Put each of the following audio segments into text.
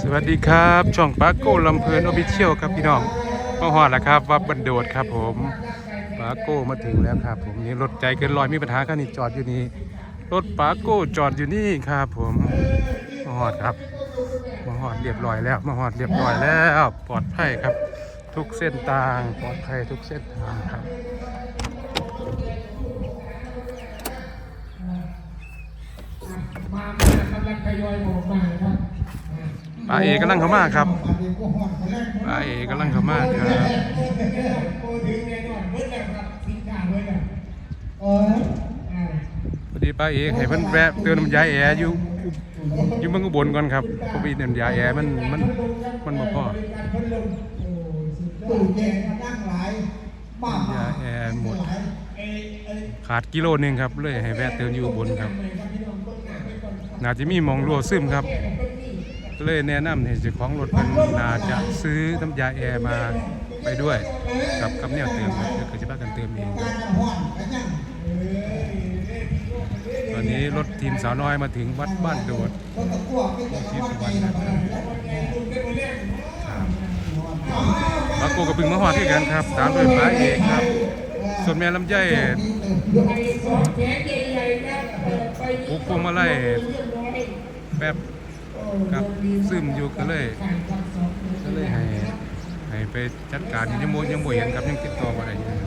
สวัสดีครับ ช่องปาโก้ลำเพลินออฟิเชียลครับพี่น้องมาฮอดแล้วครับวัดบันโดดครับผมปาโก้มาถึงแล้วครับ ผมนี่รถใจเกินร้อยมีปัญหาคันนี้จอดอยู่นี่รถปาโก้จอดอยู่นี่ครับผมมาฮอดครับมาฮอดเรียบร้อยแล้วมาฮอดเรียบร้อยแล้วปลอดภัยครับ ทุกเส้นทางปลอดภัยทุกเส้นทางครับมากำลังทยอยออกมาครับ ปาเอกำลังเข้ามาครับปาเอกำลังเข้ามาครับโอ้ถึงแน่นอนเบิดแล้วครับพอดีป้าเอกให้เพิ่นแวะเตือนน้ำยาแอร์อยู่อยู่เมืองอุบลก่อนครับเพราะว่าน้ำยาแอร์มันมันมันบ่พอตู้เย็นนั่งหลายบ้าน้ำยาแอร์หมดขาดกิโลนึงครับเลยให้แวะเติมอยู่อุบลครับน่าจะมีมองรั่วซึมครับ เลยแนะนำให้เจ้าของรถเพิ่นน่าจะซื้อน้ำยาแอร์มาไปด้วยกับกับแนวเติมครับเดี๋ยวจะพากันเติมเองครับตอนนี้รถทีมสาวน้อยมาถึงวัดบ้านโดดที่สุวรรณครับปาโกกับบึงมะฮอดที่กันครับตามด้วยป้าเอกครับ ส่วนแม่ลำไยปลูกพวงมาไลัยแป๊บ กับซึมอยู่ก็เลยก็เลยให้ให้ไปจัดการยังโมยังบ่เห็นครับยังติดต่อบ่ได้อยู่ครับ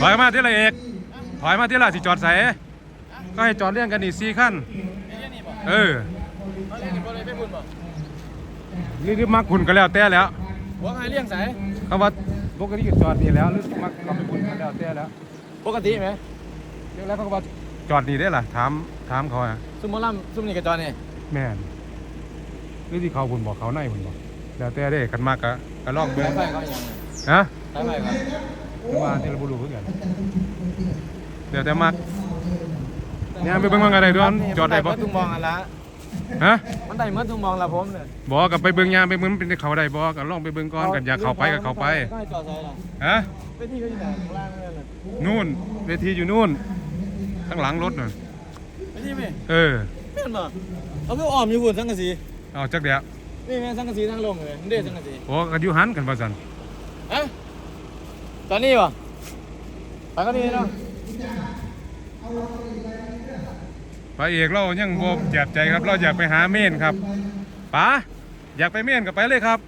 ถอยมาที่ละเอกถอยมาที่ละสิจอดใส่ก็ให้จอดเรียงกันอีกสี่ขั้นเออนี่ที่มักคุณก็แล้วแต่แล้วหัวไงเลี้ยงสายเขาว่า ปกติก็จอดนี่แล้วหรือมักก็ไปคุณก็แล้วแต่แล้วปกติไหมเดี๋ยวแล้วเขาก็ว่าจอดนี่ได้ล่ะถามถามเขาอะซุ่มหมอลำซุ่มนี่กระจอนี่แม่นหรือที่เขาบุญบอกเขาในบุญบอกแล้วแต่ได้กันมากก็ก็ลองเบิ่สางยไฟเขาอย่างฮะสายไฟเขาคือว่าที่เราบ่รู้คือกันเดี๋ยวแต่มากเนี่ยไปเบิ่งว่ากันได้ด้วยจอดได้บ่มันตุ้งมองอันละ ฮะมันได้เมื่อตุ้งมองละผมเนี่ยบอกกับไปเบิ่งยามไปเบิ่งมันเป็นเขาได้บ่ก็ลองไปเบิ่งก่อนกันอยากเข้าไปก็เข้าไปก็ให้จอดใส่ละฮะไปที่เขาอยู่ไหนข้างล่างเลยน่ะนู่นเวทีอยู่นู่นข้างหลังรถน่ะไปที่ไหมเออแม่นบ่เอาไปอ้อมอยู่หุ่นสังกะสีเอาจักเดียวนี่แม่นสังกะสีทางลงเลยมันเด้สังกะสีโอ้ก็อยู่หันกันว่าซั่นฮะตอนนี้บ่ไปก็นี่เนาะ พระเอกเรายังบ่แจ็บใจครับ เราอยากไปหาเม่นครับป๋าอยากไปเม่นก็ไปเลยครับ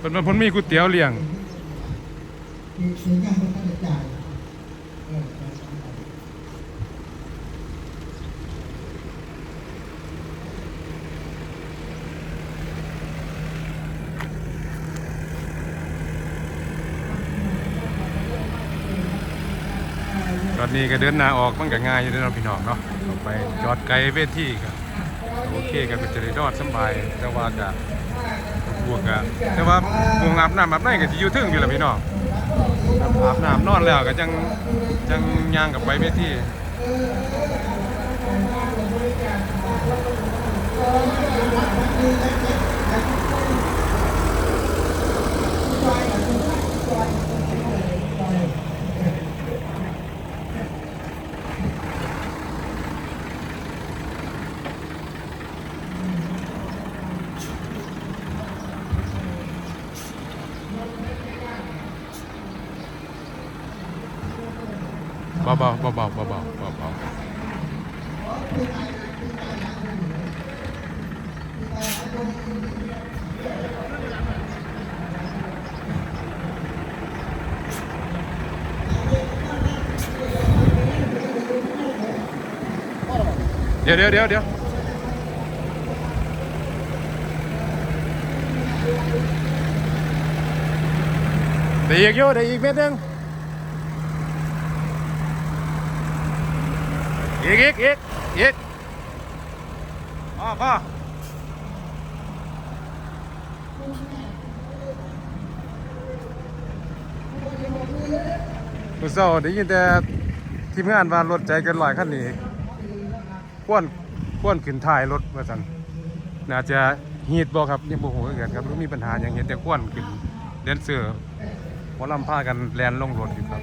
เป็นวันพ้นมีก๋วยเตี๋ยวเลี้ยงต อนนี้ก็เดินหน้าออกมันก็ง่ายอยู่เด้อเนาะพี่น้องเนาะออกไปจอดไกลเวทีครับโอเคก็เป็นจะได้รอดสำบายแต่ว่าก็บวกก็แต่ว่าบวงอาบน้ำอาบในก็สิอยู่ถึงอยู่แล่ะพี่น้องอาบน้ำนอนแล้วก็จังจังย่างกับไปเวที เบาๆเบาๆเบาๆเบาๆเบาๆเดี๋ยวเดี๋ยวเดี๋ยวเดี๋ยวได้อีกอยู่ได้อีกเม็ดหนึง อีกอีกอีกอีกพ่อพ่อมื่อเช้าได้ยินแต่ทีมงานว่ารถใจเกันลอยคันนี้ควนควนขึ้นท้ายรถว่าสันน่าจะฮีดบ่ครับยังบ่ฮู้คือกันครับบ่มีปัญหาหยังเห็นแต่ควนขึ้นแดนเซอร์หมอลำพากันแล่นลงรถอยู่ครับ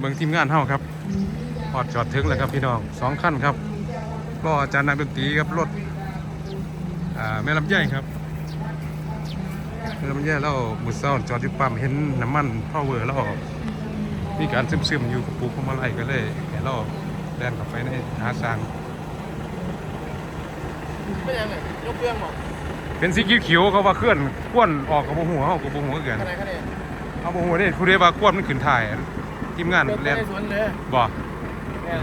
เอาเบิ่งทีมงานเฮาครับพอดจอดถึงแล้วครับพี่น้องสองขั้นครับรออาจารย์นักดนตรีครับรถอ่าแม่ลำไยครับแล้วมันแย่แล้วมือเศร้าจอดอยู่ปั๊มเห็นน้ำมันพ่อเวอร์แล้วมีการซึมๆอยู่กับปูพวงมาลัยก็เลยแกเราแล่นกลับไปในหาสร้างไม่ยังไงยกเครื่องบอกเป็นสีเขียวๆเขาว่าเคลื่อนควนออกกับบ่หัวเฮากับบ่หัวคือกันขนาดขนาดเอาบ่หัวนี่ผู้ใดว่าควนมันขึ้นถ่าย ทีมงานเป็นแล่นในสวนเลยบ่เนี่ย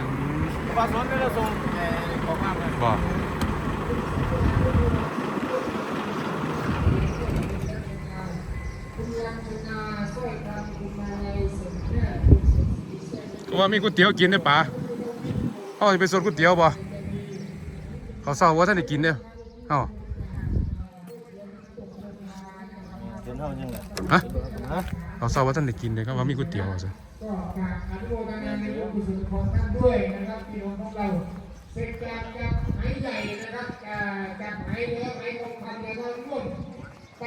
ปลาสวนก็จะส่งแหน่ของมากเลยบ่ก็ว่ามีก๋วยเตี๋ยวกินได้อป๋าเฮาสิไปสดก๋วยเตี๋ยวบ่เขาเศร้าว่าท่านได้กินเด้อเฮาเห็นเท่ายังไงฮะฮะเขาเศร้าว่าท่านได้กินเด้อครับว่ามีก๋วยเตี๋ยวว่าซั่น ก็ฝากอนุโมทนาในบุญกุศลของท่านด้วยนะครับพี่น้องของเราเสร็จจากจากไหใหญ่นะครับอ่าจากไหเนื้อไหทองคำนะครับร่วมไป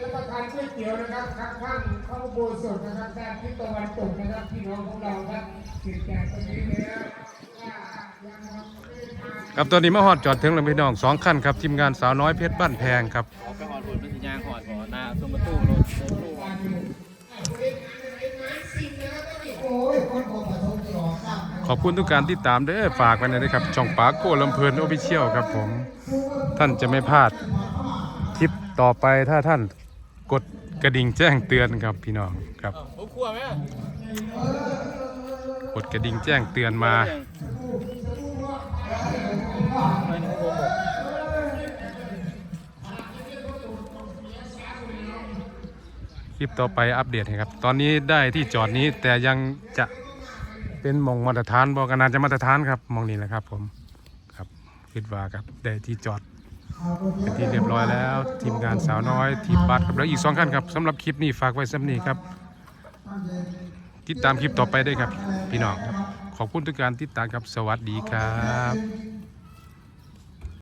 รับประทานก๋วยเตี๋ยวนะครับข้างข้างๆพระอุโบสถนะครับด้านทิศตะวันตกนะครับพี่น้องของเราครับเสร็จจากตรงนี้แล้วก็ยังไม่ได้ทานครับตอนนี้มาฮอดจอดถึงแล้วพี่น้องสองคันครับทีมงานสาวน้อยเพชรบ้านแพงครับออกไปหอดบนเป็นสัญญาณหอดบ่อนาซุ้มประตูรถ อบคุณทุกการติดตามเด้อฝากไว้หนอยนะครับ ช่องปากโกลำเพลินโอฟิเชียลครับผม ท่านจะไม่พลาดคลิปต่อไปถ้าท่านกดกระดิ่งแจ้งเตือนครับพี่น้องครับโอ้ครัวไหมกดกระดิ่งแจ้งเตือนมาไม่หนึ่งโอ้โหคลิปต่อไปอัปเดตให้ครับ ตอนนี้ได้ที่จอดนี้แต่ยังจะ เป็นมองมาตรฐานบอกกันนาจะมาตรฐานครับมองนี้แหละครับ ผมครับคิดว่าครับได้ที่จอดเป็นที่เรียบร้อยแล้ว ทีมงานสาวน้อย ทีมบัสครับแล้วอีกสองขั้นครับสำหรับคลิปนี้ฝากไว้สำนี้ครับ ติดตามคลิปต่อไปได้ครับ พี่น้องครับขอบคุณทุกการติดตามครับสวัสดีครับ